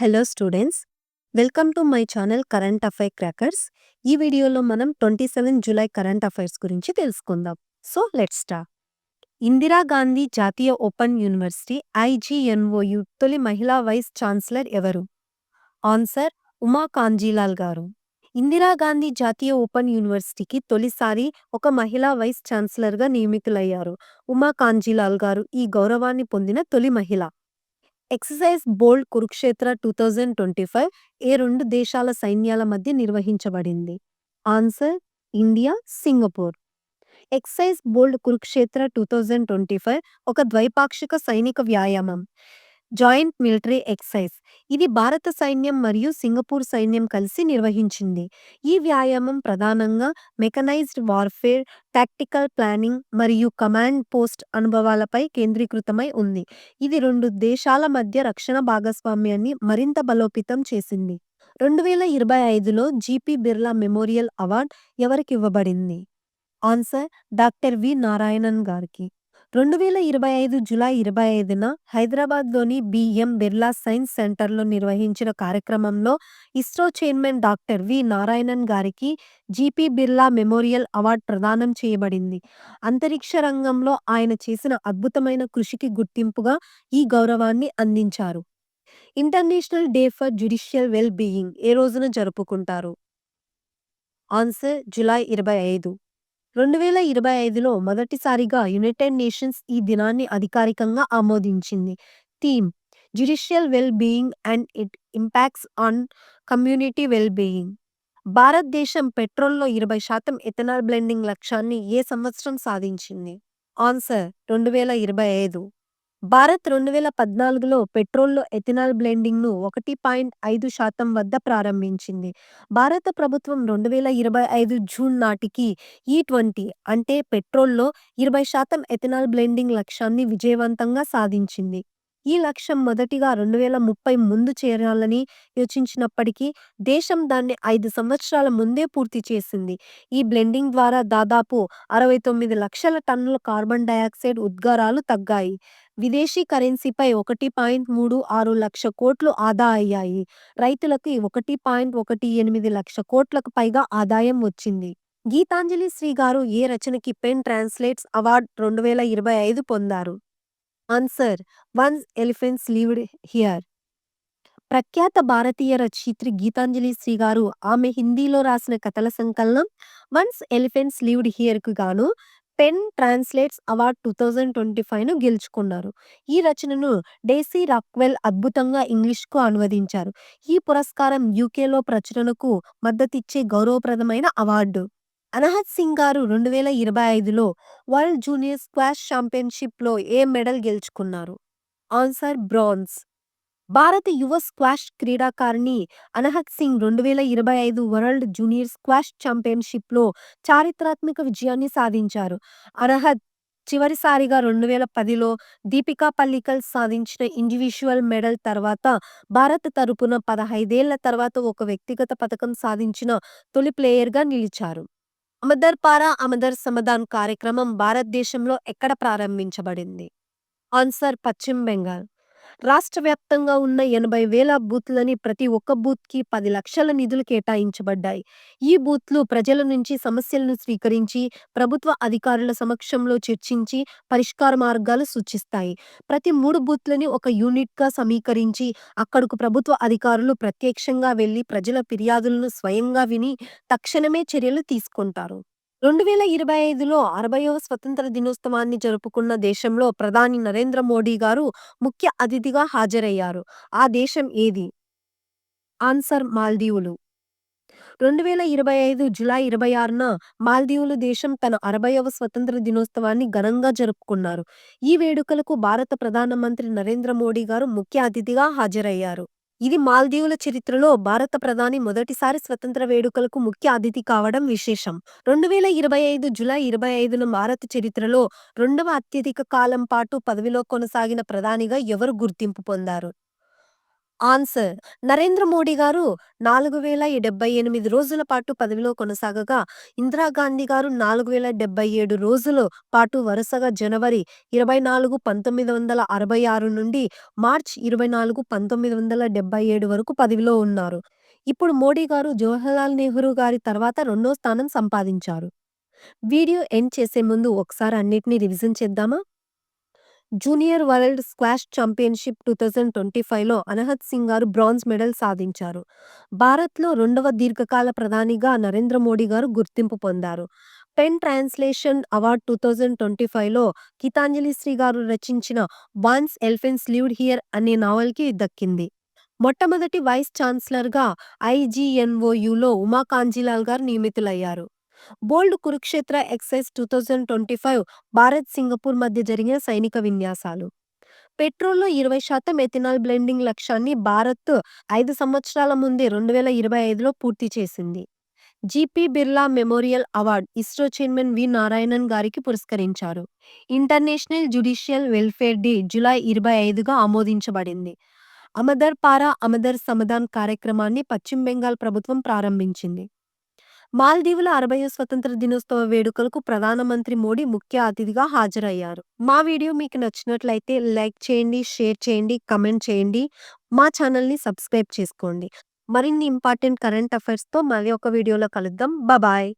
Hello students welcome to my channel current affair crackers ఈ వీడియోలో మనం twenty seven July current affairs గురించి తెలుసుకుందాం. సో లెట్ స్టార్ట్ ఇందిరాగాంధీ జాతీయ ఓపెన్ యూనివర్సిటీ ఐజీఎన్ఓయు తొలి మహిళా వైస్ ఛాన్సలర్ ఎవరు? ఆన్సర్ ఉమా కాంజీలాల్ గారు. ఇందిరాగాంధీ జాతీయ ఓపెన్ యూనివర్సిటీకి తొలిసారి ఒక మహిళా వైస్ ఛాన్సలర్గా నియమితులయ్యారు. ఉమా కాంజీలాల్ గారు ఈ గౌరవాన్ని పొందిన తొలి మహిళ. Exercise bold Kurukshetra two thousand twenty five ఏ రెండు దేశాల సైన్యాల మధ్య నిర్వహించబడింది. Answer India Singapore. Exercise bold Kurukshetra two thousand twenty five ఒక ద్వైపాక్షిక సైనిక వ్యాయామం. Joint military exercise. ఇది భారత సైన్యం మరియు సింగపూర్ సైన్యం కలిసి నిర్వహించింది. ఈ వ్యాయామం ప్రధానంగా మెకనైజ్డ్ వార్ఫేర్ టాక్టికల్ ప్లానింగ్ మరియు కమాండ్ పోస్ట్ అనుభవాలపై కేంద్రీకృతమై ఉంది. ఇది రెండు దేశాల మధ్య రక్షణ భాగస్వామ్యాన్ని మరింత బలోపేతం చేసింది. రెండు వేల ఇరవై ఐదులో జీపీ బిర్లా మెమోరియల్ అవార్డ్ ఎవరికి ఇవ్వబడింది? ఆన్సర్ డాక్టర్ వి నారాయణన్ గారికి. రెండు వేల ఇరవై ఐదు జులై ఇరవై ఐదున హైదరాబాద్లోని బిఎం బిర్లా సైన్స్ సెంటర్లో నిర్వహించిన కార్యక్రమంలో ISRO chairman doctor V Narayanan గారికి జీపీ బిర్లా మెమోరియల్ అవార్డు ప్రదానం చేయబడింది. అంతరిక్ష రంగంలో ఆయన చేసిన అద్భుతమైన కృషికి గుర్తింపుగా ఈ గౌరవాన్ని అందించారు. International day for judicial well being ఏ రోజున జరుపుకుంటారు? ఆన్సర్ జులై ఇరవై ఐదు. రెండు వేల ఇరవై ఐదులో మొదటిసారిగా యునైటెడ్ నేషన్స్ ఈ దినాన్ని అధికారికంగా ఆమోదించింది. Theme judicial well being and it impacts on community well being భారతదేశం పెట్రోల్లో ఇరవై శాతం ఎథనాల్ బ్లెండింగ్ లక్ష్యాన్ని ఏ సంవత్సరం సాధించింది? ఆన్సర్ రెండు వేల ఇరవై ఐదు. భారత్ రెండు వేల పద్నాలుగులో పెట్రోల్లో ఎథినాల్ బ్లెండింగ్ను ఒకటి పాయింట్ ఐదు శాతం వద్ద ప్రారంభించింది. భారత ప్రభుత్వం రెండు వేల ఇరవై ఐదు జూన్ నాటికి ఈ ట్వంటీ అంటే పెట్రోల్లో ఇరవై శాతం ఎథినాల్ బ్లెండింగ్ లక్ష్యాన్ని విజయవంతంగా సాధించింది. ఈ లక్ష్యం మొదటిగా రెండు వేల ముప్పై ముందు చేరాలని యోచించినప్పటికీ దేశం దాన్ని ఐదు సంవత్సరాల ముందే పూర్తి చేసింది. ఈ బ్లెండింగ్ ద్వారా దాదాపు అరవై తొమ్మిది లక్షల టన్నుల కార్బన్ డయాక్సైడ్ ఉద్గారాలు తగ్గాయి. విదేశీ కరెన్సీపై ఒకటి పాయింట్ మూడు ఆరు లక్ష కోట్లు ఆదా అయ్యాయి. రైతులకు ఒకటి పాయింట్ ఒకటి ఎనిమిది లక్ష కోట్లకు పైగా ఆదాయం వచ్చింది. గీతాంజలి శ్రీ గారు ఏ రచనకి పెన్ ట్రాన్స్లేట్స్ అవార్డ్ రెండు వేల ఇరవై ఐదు పొందారు? Answer once elephants lived here ప్రఖ్యాత భారతీయ రచయిత్రి గీతాంజలి శ్రీ గారు ఆమె హిందీలో రాసిన కథల సంకలనం వన్స్ ఎలిఫెంట్స్ లీవ్డ్ హియర్కు గాను pen translates award two thousand twenty ఫైవ్ను గెలుచుకున్నారు. ఈ రచనను డేసీ రాక్వెల్ అద్భుతంగా ఇంగ్లీష్కు అనువదించారు. ఈ పురస్కారం యూకేలో ప్రచురణకు మద్దతిచ్చే గౌరవప్రదమైన అవార్డు. అనహత్ సింగ్ గారు రెండు వేల ఇరవై ఐదులో వరల్డ్ జూనియర్ స్క్వాష్ ఛాంపియన్షిప్లో ఏ మెడల్ గెలుచుకున్నారు? ఆన్సర్ బ్రాన్స్ భారత యువ స్క్వాష్ క్రీడాకారిణి అనహత్ సింగ్ రెండు వేల ఇరవై ఐదు వరల్డ్ జూనియర్ స్క్వాష్ ఛాంపియన్షిప్లో చారిత్రాత్మక విజయాన్ని సాధించారు. అనహత్ చివరిసారిగా రెండు వేల పదిలో దీపికా పల్లికల్ సాధించిన ఇండివిజువల్ మెడల్ తర్వాత భారత్ తరపున పదహైదేళ్ళ తర్వాత ఒక వ్యక్తిగత పథకం సాధించిన తొలి ప్లేయర్గా నిలిచారు. అమదర్ పారా అమదర్ సమదాన్ కార్యక్రమం భారతదేశంలో ఎక్కడ ప్రారంభించబడింది? ఆన్సర్ పశ్చిమ బెంగాల్. రాష్ట్ర వ్యాప్తంగా ఉన్న ఎనభై వేల బూత్లని ప్రతి ఒక్క బూత్కి పది లక్షల నిధులు కేటాయించబడ్డాయి. ఈ బూత్లు ప్రజల నుంచి సమస్యలను స్వీకరించి ప్రభుత్వ అధికారుల సమక్షంలో చర్చించి పరిష్కార మార్గాలు సూచిస్తాయి. ప్రతి మూడు బూత్లని ఒక యూనిట్గా సమీకరించి అక్కడకు ప్రభుత్వ అధికారులు ప్రత్యక్షంగా వెళ్ళి ప్రజల ఫిర్యాదులను స్వయంగా విని తక్షణమే చర్యలు తీసుకుంటారు. రెండు వేల ఇరవై ఐదులో అరవయవ స్వతంత్ర దినోత్సవాన్ని జరుపుకున్న దేశంలో ప్రధాని నరేంద్ర మోడీ గారు ముఖ్య అతిథిగా హాజరయ్యారు. ఆ దేశం ఏది? ఆన్సర్ మాల్దీవులు. రెండు వేల ఇరవై ఐదు జులై ఇరవై ఆరున మాల్దీవులు దేశం తన అరవయవ స్వతంత్ర దినోత్సవాన్ని ఘనంగా జరుపుకున్నారు. ఈ వేడుకలకు భారత ప్రధానమంత్రి నరేంద్ర మోడీ గారు ముఖ్య అతిథిగా హాజరయ్యారు. ఇది మాల్దీవుల చరిత్రలో భారత ప్రధాని మొదటిసారి స్వతంత్ర వేడుకలకు ముఖ్య అతిథి కావడం విశేషం. రెండు వేల ఇరవై ఐదు జులై ఇరవై ఐదున భారత చరిత్రలో రెండవ అత్యధిక కాలం పాటు పదవిలో కొనసాగిన ప్రధానిగా ఎవరు గుర్తింపు పొందారు? ఆన్సర్. నరేంద్ర మోడీ గారు నాలుగు వేల డెబ్బై ఎనిమిది రోజుల పాటు పదవిలో కొనసాగగా ఇందిరాగాంధీ గారు నాలుగు వేల డెబ్బై ఏడు రోజుల పాటు వరుసగా జనవరి ఇరవై నాలుగు పంతొమ్మిది వందల అరవై ఆరు నుండి మార్చ్ ఇరవై నాలుగు పంతొమ్మిది వందల డెబ్బై ఏడు వరకు పదవిలో ఉన్నారు. ఇప్పుడు మోడీ గారు జవహర్లాల్ నెహ్రూ గారి తర్వాత రెండో స్థానం సంపాదించారు. వీడియో ఎండ్ చేసే ముందు ఒకసారి అన్నిటినీ రివిజన్ చేద్దామా? Junior world squash championship two thousand twenty ఫైవ్లో అనహత్ సింగ్ గారు బ్రాంజ్ మెడల్ సాధించారు. భారత్లో రెండవ దీర్ఘకాల ప్రధానిగా నరేంద్ర మోడీ గారు గుర్తింపు పొందారు. Pen translation award two thousand twenty ఫైవ్లో గీతాంజలి శ్రీ గారు రచించిన వాన్స్ ఎల్ఫెన్స్ లివ్డ్ హియర్ అనే నావల్కి దక్కింది. మొట్టమొదటి వైస్ ఛాన్సలర్గా ఐజీఎన్ఓయులో ఉమా కాంజీలాల్ గారు నియమితులయ్యారు. Bold Kurukshetra exercise two thousand twenty five Bharat Singapore మధ్య జరిగిన సైనిక విన్యాసాలు. పెట్రోల్లో ఇరవై శాతం ఎథినాల్ బ్లెండింగ్ లక్ష్యాన్ని భారత్ ఐదు సంవత్సరాల ముందే రెండు వేల ఇరవై ఐదులో పూర్తి చేసింది. GP Birla memorial award ISRO chairman V Narayanan గారికి పురస్కరించారు. International judicial welfare day July ఇరవై ఐదుగా ఆమోదించబడింది. అమదర్ పారా అమదర్ సమదాన్ కార్యక్రమాన్ని పశ్చిమ బెంగాల్ ప్రభుత్వం ప్రారంభించింది. మాల్దీవుల అరవై స్వతంత్ర దినోత్సవ వేడుకలకు ప్రధానమంత్రి మోడీ ముఖ్య అతిథిగా హాజరయ్యారు. మా వీడియో మీకు నచ్చినట్లయితే లైక్ చేయండి షేర్ చేయండి కమెంట్ చేయండి. మా ఛానల్ని సబ్స్క్రైబ్ చేసుకోండి. మరిన్ని ఇంపార్టెంట్ కరెంట్ అఫైర్స్తో మళ్ళీ ఒక వీడియోలో కలుద్దాం. బాయ్.